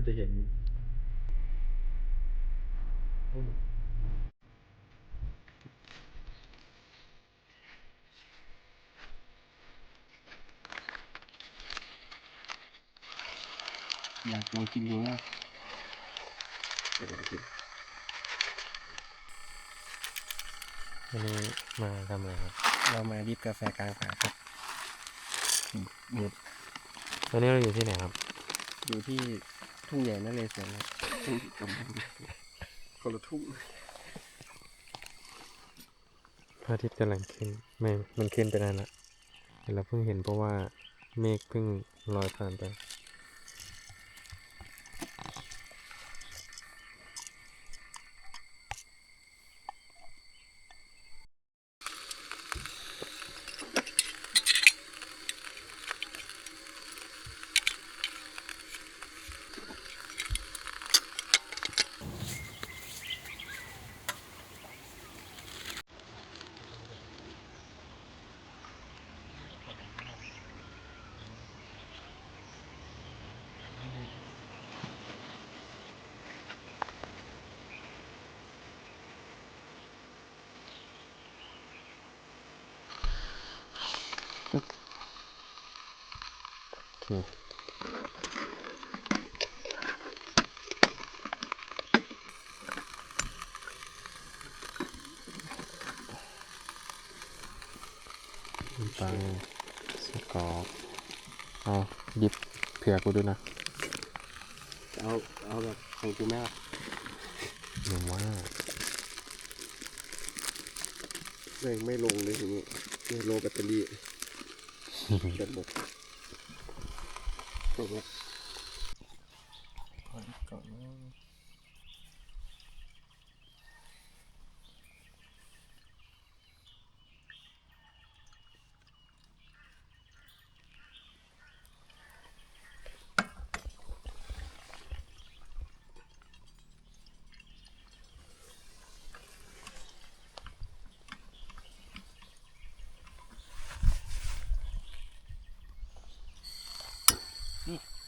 มันจะเห็น อยากลองกินดูนะวันนี้มาทำอะไรครับ เรามาดิบกาแฟกลางป่าครับหยุดตอนนี้เราอยู่ที่ไหนครับ อยู่ที่ ทุ่งใหญ่นเรศวรครับทุ่งกำแพงคนละทุ่งพระอาทิตย์กำลังขึ้นไม่มันขึ้นไปนานละแต่เราเพิ่งเห็นเพราะว่าเมฆเพิ่งลอยผ่านไป โอเคไปสกอร์เอาดิบเผื่อกูด้วยนะ เอาเอาแบบของกูแม่ล่ะหนูว่าแม่งไม่ลงเลยทีนี้เนี่ยโลแบตเตอรี่แบตหมด จบแล้วขอดิบก่อนนะ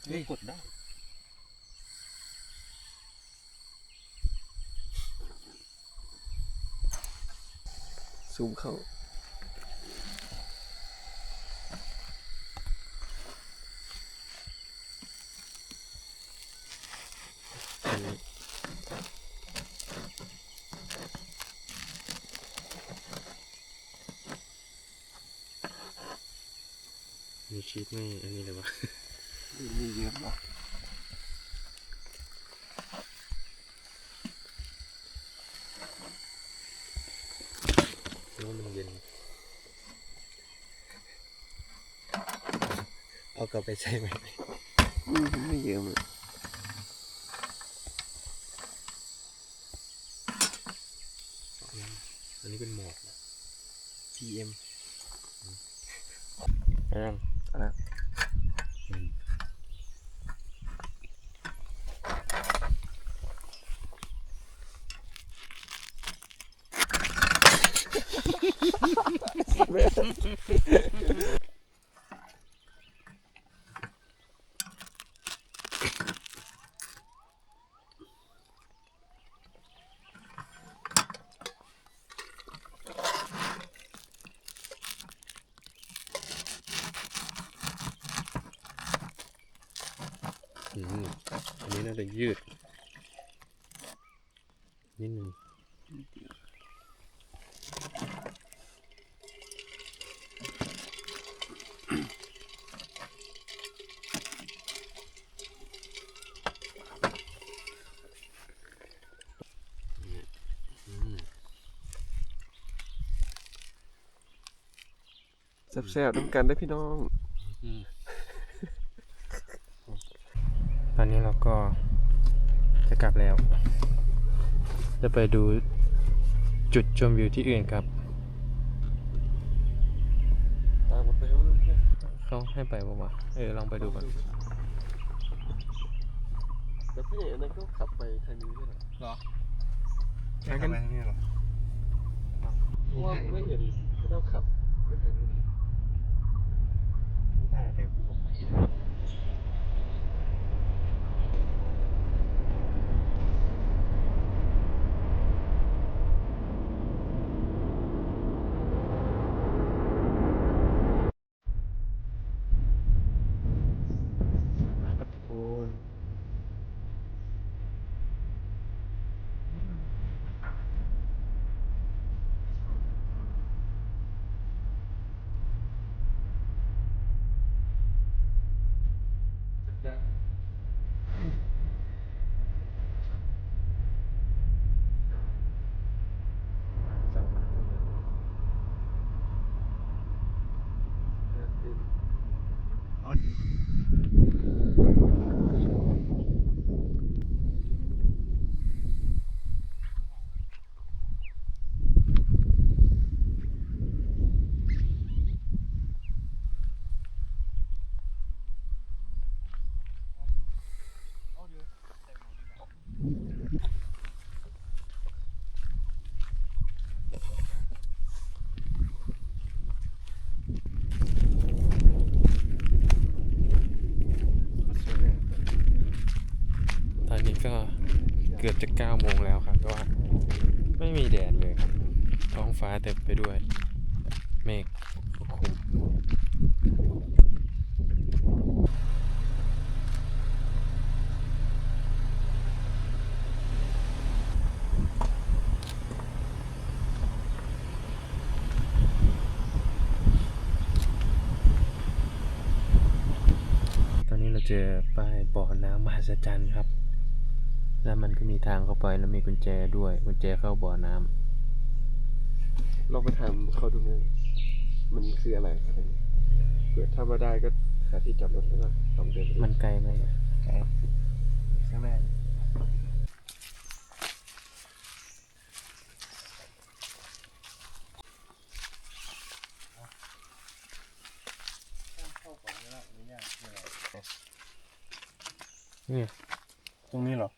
เฮ้ยกดได้ซูมเข้าอันนี้มีชีสไม่ อันนี้เลยวะ มีเยอะเนาะเพราะว่ามันเย็นเอากลับไปใช่ไหมอืมไม่เยอะเลยอันนี้เป็นหมอกพีเอ็มแป้งอะไร อันนี้น่าจะยืดนิดนึง แซ่บๆต้องกันได้พี่น้อง ตอนนี้เราก็จะกลับแล้ว จะไปดูจุดชมวิวที่อื่นครับ ตามมาไปว่าเพื่อนเขาให้ไปปะวะเออลองไปดูก่อนแต่พี่อันนั้นก็ขับไปทางนี้ด้วยนะหรอใช่กันไหมนี่หรอว่าไม่เห็นไม่ต้องขับไปทางนี้ ได้เดี๋ยว กือบจะเก้าโมงแล้วครับแต่ว่า ไม่มีแดดเลยครับท้องฟ้าเต็มไปด้วย เมฆปกคลุมตอนนี้เราเจอป้ายบ่อน้ำมหัศจรรย์ครับ แล้วมันก็มีทางเข้าไปแล้วมีกุญแจด้วยกุญแจเข้าบ่อน้ำลองไปถามเขาดูนะมันคืออะไรอะไรเงี้ยเผื่อถ้ามาได้ก็หาที่จอดรถแล้วก็ลองเดินไปดูมันไกลไหมไกลข้างหน้านี่ตรงนี้เหรอ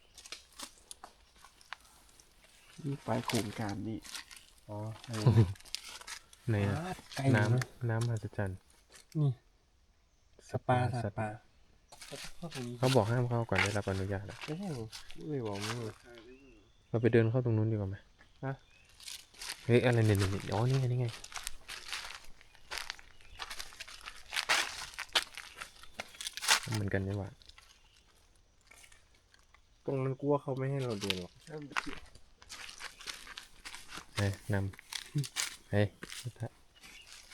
นี่ปลายโครงการนี่อ๋อไหนอะไกลน้ำน้ำมหัศจรรย์นี่ สปาสัตว์ป่าเข้าตรงนี้เขาบอกห้ามเข้าก่อนได้รับอนุญาตอะไม่ใช่ไม่บอกไม่บอกเราไปเดินเข้าตรงนู้นดีกว่าไหมฮะ เฮ้ยอะไรเนี่ยเนี่ยอ๋อนี่ไงนี่ไงเหมือนกันนี่หว่าตรงนั้นกูว่าเขาไม่ให้เราเดินหรอก เฮ้ยนำเฮ้ยจะถ่าย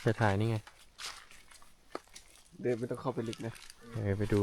จะถ่ายนี่ไง เดินไม่ต้องเข้าไปลึกนะเออไปดู